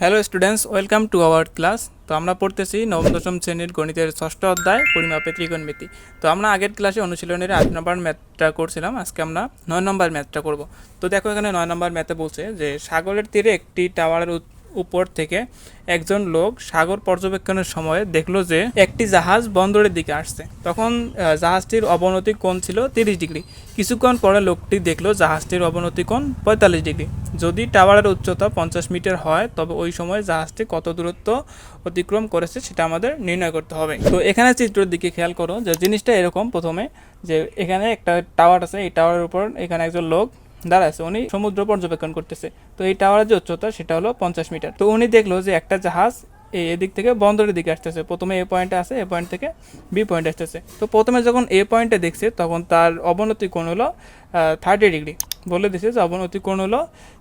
Hello students welcome to our class তো আমরা পড়তেছি নবম, দশম শ্রেণির গণিতের ষষ্ঠ অধ্যায়, পরিমাপে ত্রিকোণমিতি। তো আমরা আগের ক্লাসে অনুশীলনের আট নম্বর ম্যাথটা করছিলাম, আজকে আমরা নয় নম্বর ম্যাথটা করব। তো দেখো এখানে নয় নম্বর ম্যাথে বলছে যে সাগরের তীরে একটি টাওয়ারের উপর থেকে একজন লোক সাগর পর্যবেক্ষণের সময় দেখল যে একটি জাহাজ বন্দরের দিকে আসছে। তখন জাহাজটির অবনতি কোণ ছিল তিরিশ ডিগ্রি। কিছুক্ষণ পরে লোকটি দেখল জাহাজটির অবনতি কোণ পঁয়তাল্লিশ ডিগ্রি। যদি টাওয়ারের উচ্চতা পঞ্চাশ মিটার হয়, তবে ওই সময় জাহাজটি কত দূরত্ব অতিক্রম করেছে সেটা আমাদের নির্ণয় করতে হবে। তো এখানে চিত্রের দিকে খেয়াল করো যে জিনিসটা এরকম প্রথমে যে এখানে একটা টাওয়ার আছে, এই টাওয়ারের উপর এখানে একজন লোক দাঁড়া আছে উনি সমুদ্র পর্যবেক্ষণ করতেছে। তো এই টাওয়ারের যে উচ্চতা, সেটা হলো পঞ্চাশ মিটার। তো উনি দেখল যে একটা জাহাজ এই এদিক থেকে বন্দরের দিকে আসতেছে। প্রথমে এ পয়েন্টে আসে এ পয়েন্ট থেকে বি পয়েন্ট আসতেছে। তো প্রথমে যখন এ পয়েন্টে দেখছে, তখন তার অবনতি কোণ হলো থার্টি ডিগ্রি বলে দিছে যে অবনতি কোণ হলো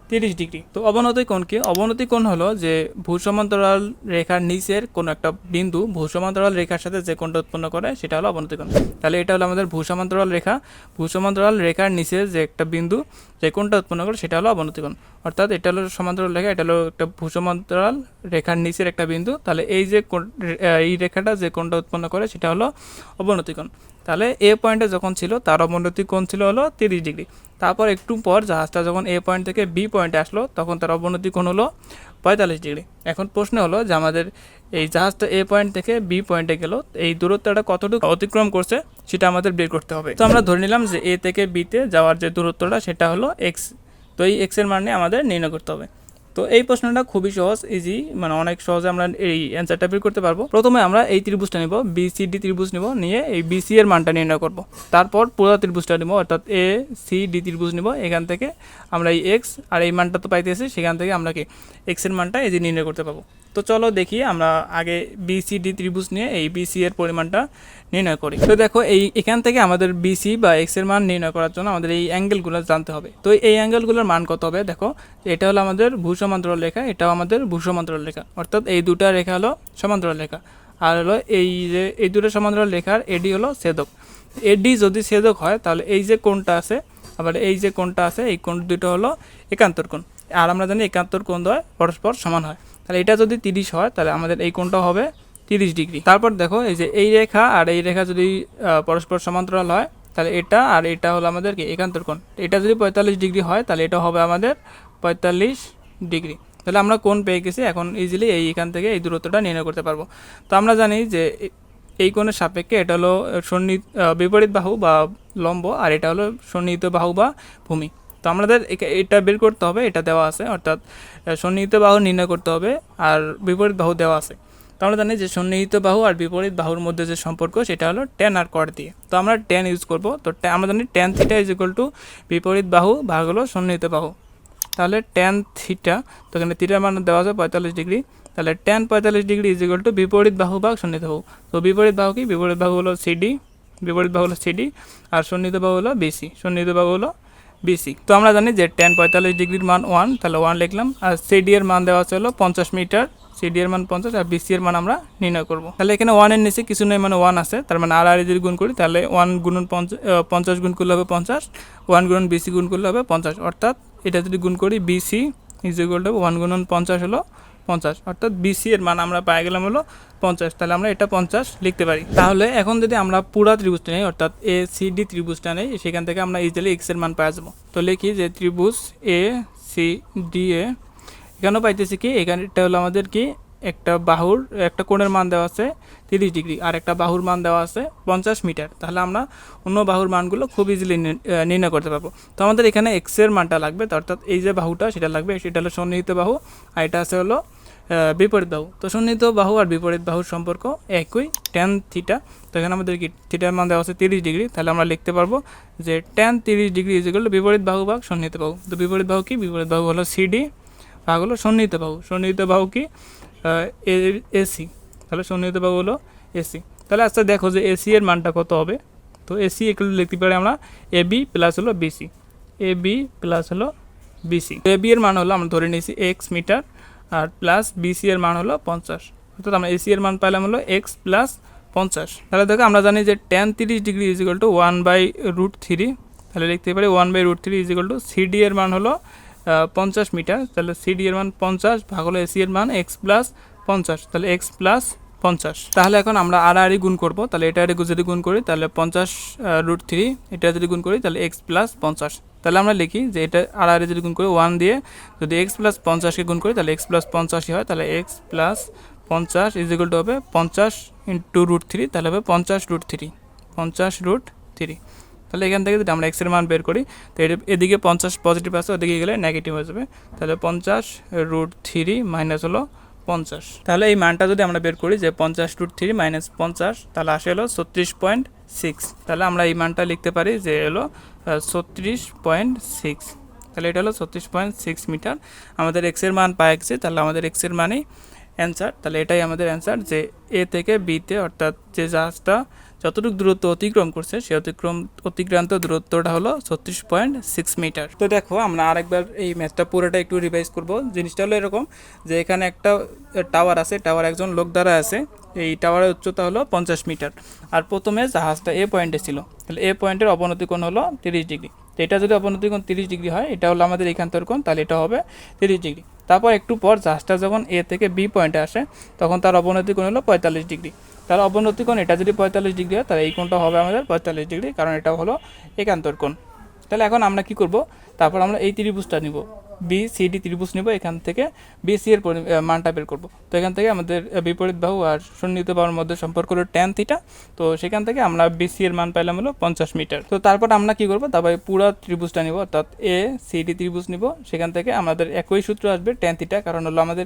তিরিশ ডিগ্রি। তো অবনতি কোণ কি? অবনতি কোণ হলো যে ভূসমান্তরাল রেখার নিচের কোনো একটা বিন্দু ভূসমান্তরাল রেখার সাথে যে কোণটা উৎপন্ন করে, সেটা হলো অবনতি কোণ। তাহলে এটা হলো আমাদের ভূসমান্তরাল রেখা। ভূসমান্তরাল রেখার নিচে যে একটা বিন্দু যে কোণটা উৎপন্ন করে, সেটা হলো অবনতি কোণ। অর্থাৎ এটা হলো সমান্তরাল রেখা, এটা হলো একটা ভূসমান্তরাল রেখার নিচের একটা বিন্দু। তাহলে এই যে এই রেখাটা যে কোণটা উৎপন্ন করে, সেটা হলো অবনতি কোণ। তাহলে এ পয়েন্টে যখন ছিল, তার অবনতি কোণ ছিল হলো তিরিশ ডিগ্রি। তারপর একটু পর জাহাজটা যখন এ পয়েন্ট থেকে বি পয়েন্টে আসলো, তখন তার অবনতি কোন হলো পঁয়তাল্লিশ ডিগ্রি। এখন প্রশ্ন হলো যে আমাদের এই জাহাজটা এ পয়েন্ট থেকে বি পয়েন্টে গেল, এই দূরত্বটা কতটুকু অতিক্রম করছে সেটা আমাদের বের করতে হবে। তো আমরা ধরে নিলাম যে এ থেকে বিতে যাওয়ার যে দূরত্বটা, সেটা হলো এক্স তো এই এক্সের মানে আমাদের নির্ণয় করতে হবে। তো এই প্রশ্নটা খুবই সহজ ইজি মানে অনেক সহজে আমরা এই অ্যান্সারটা বের করতে পারব। প্রথমে আমরা এই ত্রিভুজটা নিব বিসিডি ত্রিভুজ নিব, নিয়ে এই বিসি এর মানটা নির্ণয় করব। তারপর পুরো ত্রিভুজটা নিব, অর্থাৎ এ সি ডি ত্রিভুজ নিব। এখান থেকে আমরা এই এক্স আর এই মানটা তো পাইতেছি, সেখান থেকে আমরা কি এক্সের মানটা এই নির্ণয় করতে পারব। তো চলো দেখি আমরা আগে বিসিডি ত্রিভুজ নিয়ে এই বিসি এর পরিমাণটা নির্ণয় করি। তো দেখো, এই এখান থেকে আমাদের বিসি বা এক্সের মান নির্ণয় করার জন্য আমাদের এই অ্যাঙ্গেলগুলো জানতে হবে। তো এই অ্যাঙ্গেলগুলোর মান কত হবে? দেখো, এটা হলো আমাদের ভূসমান্তরাল রেখা, এটাও আমাদের ভূসমান্তরাল রেখা। অর্থাৎ এই দুটা রেখা হলো সমান্তরাল রেখা। আর হলো এই যে, এই দুটো সমান্তরাল রেখার এডি হলো ছেদক। এডি যদি ছেদক হয়, তাহলে এই যে কোণটা আছে, আবার এই যে কোণটা আছে, এই কোণ দুটো হলো একান্তর কোণ। আর আমরা জানি একান্তর কোণ হয় পরস্পর সমান হয়। তাহলে এটা যদি তিরিশ হয়, তাহলে আমাদের এই কোণটা হবে তিরিশ ডিগ্রি। তারপর দেখো, এই যে এই রেখা আর এই রেখা যদি পরস্পর সমান্তরাল হয়, তাহলে এটা আর এটা হলো আমাদের কি, একান্তর কোণ। এটা যদি পঁয়তাল্লিশ ডিগ্রি হয়, তাহলে এটা হবে আমাদের পঁয়তাল্লিশ ডিগ্রি। তাহলে আমরা কোণ পেয়ে গেছি, এখন ইজিলি এই এখান থেকে এই দূরত্বটা নির্ণয় করতে পারব। তো আমরা জানি যে এই কোণের সাপেক্ষে এটা হলো সন্নি বিপরীত বাহু বা লম্ব, আর এটা হলো সন্নিহিত বাহু বা ভূমি। তো আমাদের এটা বের করতে হবে, এটা দেওয়া আছে, অর্থাৎ সন্নিহিত বাহু নির্ণয় করতে হবে, আর বিপরীত বাহু দেওয়া আছে। আমরা জানি যে সন্নিহিত বাহু আর বিপরীত বাহুর মধ্যে যে সম্পর্ক, সেটা হলো টেন আর কর দিয়ে। তো আমরা টেন ইউজ করব। তো আমরা জানি tan theta is equal to বিপরীত বাহু ভাগ হলো সন্নিহিত বাহু। তাহলে টেন থিটা তো এখানে থিটার মান দেওয়া আছে পঁয়তাল্লিশ ডিগ্রি। তাহলে টেন পঁয়তাল্লিশ ডিগ্রি ইজ ইকুয়াল টু বিপরীত বাহু ভাগ সন্নিহিত বাহু। তো বিপরীত বাহু কি? বিপরীত বাহু হলো সিডি বিপরীত বাহু হলো সিডি আর সন্নিহিত বাহু হলো বিসি সন্নিহিত বাহু হলো বিসি তো আমরা জানি যে টেন পঁয়তাল্লিশ ডিগ্রির মান ওয়ান তাহলে ওয়ান লিখলাম। আর সিডি এর মান দেওয়া আছে হলো পঞ্চাশ মিটার সিডি এর মান পঞ্চাশ আর বিসি এর মান আমরা নির্ণয় করব। তাহলে এখানে ওয়ানের নিচে কিছু নেই মানে ওয়ান আছে। তার মানে আর আর যদি গুণ করি, তাহলে ওয়ান গুণন পঞ্চাশ গুণ করলে হবে পঞ্চাশ ওয়ান গুণন বিসি গুণ করলে হবে পঞ্চাশ। অর্থাৎ এটা যদি গুণ করি BC is equal to one গুণন পঞ্চাশ হলো পঞ্চাশ। অর্থাৎ বিসি এর মান আমরা পেয়ে গেলাম হলো পঞ্চাশ। তাহলে আমরা এটা পঞ্চাশ লিখতে পারি। তাহলে এখন যদি আমরা পুরা ত্রিভুজটা নেই, অর্থাৎ এ সি ডি ত্রিভুজটা নেই, সেখান থেকে আমরা ইজিলি এক্সের মান পাওয়া যাব। তো লিখি যে ত্রিভুজ এ সি ডি এ এখানেও পাইতেছি কি, এখানে এটা হলো আমাদের কি, একটা বাহুর, একটা কোণের মান দেওয়া আছে তিরিশ ডিগ্রি, আর একটা বাহুর মান দেওয়া আছে পঞ্চাশ মিটার। তাহলে আমরা অন্য বাহুর মানগুলো খুব ইজিলি নির্ণয় করতে পারব। তো আমাদের এখানে এক্সের মানটা লাগবে অর্থাৎ এই যে বাহুটা সেটা লাগবে, সেটা হলো সন্নিহিত বাহু, আর এটা আছে হলো বিপরীত বাহু। তো সন্নিহিত বাহু আর বিপরীত বাহুর সম্পর্ক একই টেন থিটা তো এখানে আমাদের কি থিটার মান দেওয়া আছে তিরিশ ডিগ্রি, তাহলে আমরা লিখতে পারব যে টেন তিরিশ ডিগ্রি ইজ বিপরীত বাহু ভাগ সন্নিহিত বাহু। তো বিপরীত বাহু কি? বিপরীত বাহু হলো সিডি ভাগ হলো সন্নিহিত বাহু। সন্নিহিত বাহু কি? এসি। তাহলে সন্নিহিত বাহু হলো এসি। তাহলে আচ্ছা দেখো যে এসি এর মানটা কত হবে? তো এসি একটু লিখতে পারি আমরা এ বি প্লাস হলো বিসি এ বি প্লাস হলো বিসি এ বি এর মান হলো আমরা ধরে নিয়েছি এক্স মিটার আর প্লাস বিসি এর মান হলো পঞ্চাশ। অর্থাৎ আমরা এসি এর মান পাইলাম হলো এক্স প্লাস পঞ্চাশ। তাহলে দেখো আমরা জানি যে টেন তিরিশ degree is equal to one by root three তাহলে লিখতে পারি one by root three is equal to CD এর মান হলো পঞ্চাশ মিটার, তাহলে সিডি এর মান পঞ্চাশ, ভাগ হলো এসি এর মান এক্স প্লাস পঞ্চাশ, তাহলে এক্স প্লাস পঞ্চাশ। তাহলে এখন আমরা আড়াআড়ি গুণ করব, তাহলে এটা আড়ি যদি গুণ করি, তাহলে পঞ্চাশ রুট থ্রি এটা যদি গুণ করি, তাহলে এক্স প্লাস পঞ্চাশ। তাহলে আমরা লিখি যে এটা আড়াআড়ি যদি গুণ করি ওয়ান দিয়ে যদি এক্স প্লাস পঞ্চাশকে গুণ করি, তাহলে এক্স প্লাস পঞ্চাশই হয়, তাহলে এক্স প্লাস পঞ্চাশ ইজ ইকুয়াল টু হবে পঞ্চাশ ইন্টু রুট থ্রি তাহলে হবে পঞ্চাশ রুট থ্রি পঞ্চাশ রুট থ্রি তাহলে এখান থেকে যদি আমরা এক্সের মান বের করি, তো এদিকে পঞ্চাশ পজিটিভ আছে, ওদিকে গেলে নেগেটিভ হয়ে যাবে। তাহলে পঞ্চাশ রুট থ্রি মাইনাস হলো পঞ্চাশ। তাহলে এই মানটা যদি আমরা বের করি যে পঞ্চাশ রুট থ্রি মাইনাস পঞ্চাশ, তাহলে আসে হলো ছত্রিশ পয়েন্ট সিক্স তাহলে আমরা এই মানটা লিখতে পারি যে হলো ছত্রিশ পয়েন্ট সিক্স তাহলে এটা হলো ছত্রিশ পয়েন্ট সিক্স মিটার। আমাদের এক্সের মান পায় গেছে তাহলে আমাদের এক্সের মানেই অ্যান্সার তাহলে এটাই আমাদের অ্যান্সার যে এ থেকে বিতে অর্থাৎ যে জাহাজটা যতটুকু দূরত্ব অতিক্রম করছে, সে অতিক্রম, অতিক্রান্ত দূরত্বটা হলো ছত্রিশ পয়েন্ট সিক্স মিটার। তো দেখো, আমরা আরেকবার এই ম্যাথটা পুরোটা একটু রিভাইজ করব। জিনিসটা হলো এরকম যে এখানে একটা টাওয়ার আছে টাওয়ার একজন লোক দ্বারা আছে। এই টাওয়ারের উচ্চতা হলো পঞ্চাশ মিটার। আর প্রথমে জাহাজটা এ পয়েন্টে ছিল। তাহলে এ পয়েন্টের অবনতি কোণ হলো তিরিশ ডিগ্রি। তো এটা যদি অবনতি কোণ তিরিশ ডিগ্রি হয়, এটা হলো আমাদের এখানকার কোণ, তাহলে এটা হবে তিরিশ ডিগ্রি। তারপর একটু পর জাহাজটা যখন এ থেকে বি পয়েন্টে আসে, তখন তার অবনতি কোণ হলো পঁয়তাল্লিশ ডিগ্রি। তার অবনতি কোণ, এটা যদি পঁয়তাল্লিশ ডিগ্রি হয়, তাহলে এই কোণটা হবে আমাদের পঁয়তাল্লিশ ডিগ্রি, কারণ এটা হলো একান্তর কোণ। তাহলে এখন আমরা কি করব? তারপর আমরা এই ত্রিভুজটা নিব। বি সি ডি ত্রিভুজ নিব এখান থেকে বিসি এর পরি- আহ, মানটা বের করব। তো এখান থেকে আমাদের বিপরীত বাহু আর সন্নিহিত বাহুর মধ্যে সম্পর্ক হলো ট্যান থিটা তো সেখান থেকে আমরা বিসি এর মান পাইলাম হলো পঞ্চাশ মিটার। তো তারপর আমরা কি করব? তারপরে পুরো ত্রিভুজটা নিব অর্থাৎ এ সি ডি ত্রিভুজ নিব। সেখান থেকে আমাদের একই সূত্র আসবে ট্যান থিটা কারণ হলো আমাদের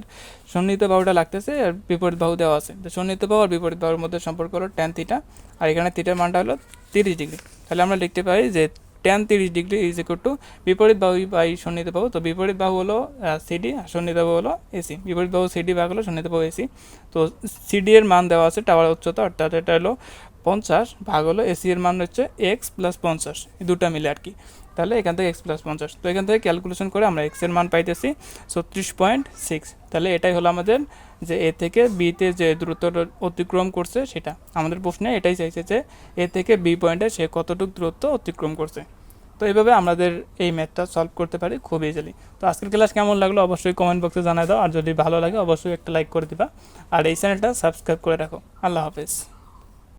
সন্নিহিত বাহুটা লাগতেছে আর বিপরীত বাহু দেওয়া আছে। তো সন্নিহিত বাহু আর বিপরীত বাহুর মধ্যে সম্পর্ক হলো ট্যান থিটা আর এখানে থিটার মানটা হলো তিরিশ ডিগ্রি। তাহলে আমরা লিখতে পারি যে ট্যান তিরিশ ডিগ্রি ইজ ইকুয়াল টু বিপরীত বাহু বাই সন্নিহিত বাহু। তো বিপরীত বাহু হলো সিডি আর সন্নিহিত বাহু হলো এসি বিপরীত বাহু সিডি ভাগ হলো, সন্নিহিত বাহু এসি তো সিডি এর মান দেওয়া আছে টাওয়ার উচ্চতা, অর্থাৎ এটা হলো পঞ্চাশ ভাগ হলো এসি এর মান হচ্ছে এক্স প্লাস পঞ্চাশ। দুটা মিলে আর কি। তাহলে এখান থেকে এক্স প্লাস পঞ্চাশ। তো এখান থেকে ক্যালকুলেশন করে আমরা এক্সের মান পাইতেছি ছত্রিশ পয়েন্ট সিক্স তাহলে এটাই হলো আমাদের যে এ থেকে বিতে যে দূরত্বটা অতিক্রম করছে সেটা। আমাদের প্রশ্নে এটাই চাইছে যে এ থেকে বি পয়েন্টে সে কতটুকু দূরত্ব অতিক্রম করছে। তো এইভাবে আমাদের এই ম্যাথটা সলভ করতে পারি খুব ইজিলি তো আজকের ক্লাস কেমন লাগল অবশ্যই কমেন্ট বক্সে জানাই দাও। আর যদি ভালো লাগে অবশ্যই একটা লাইক করে দিবা। আর এই চ্যানেলটা সাবস্ক্রাইব করে রাখো। আল্লাহ হাফেজ।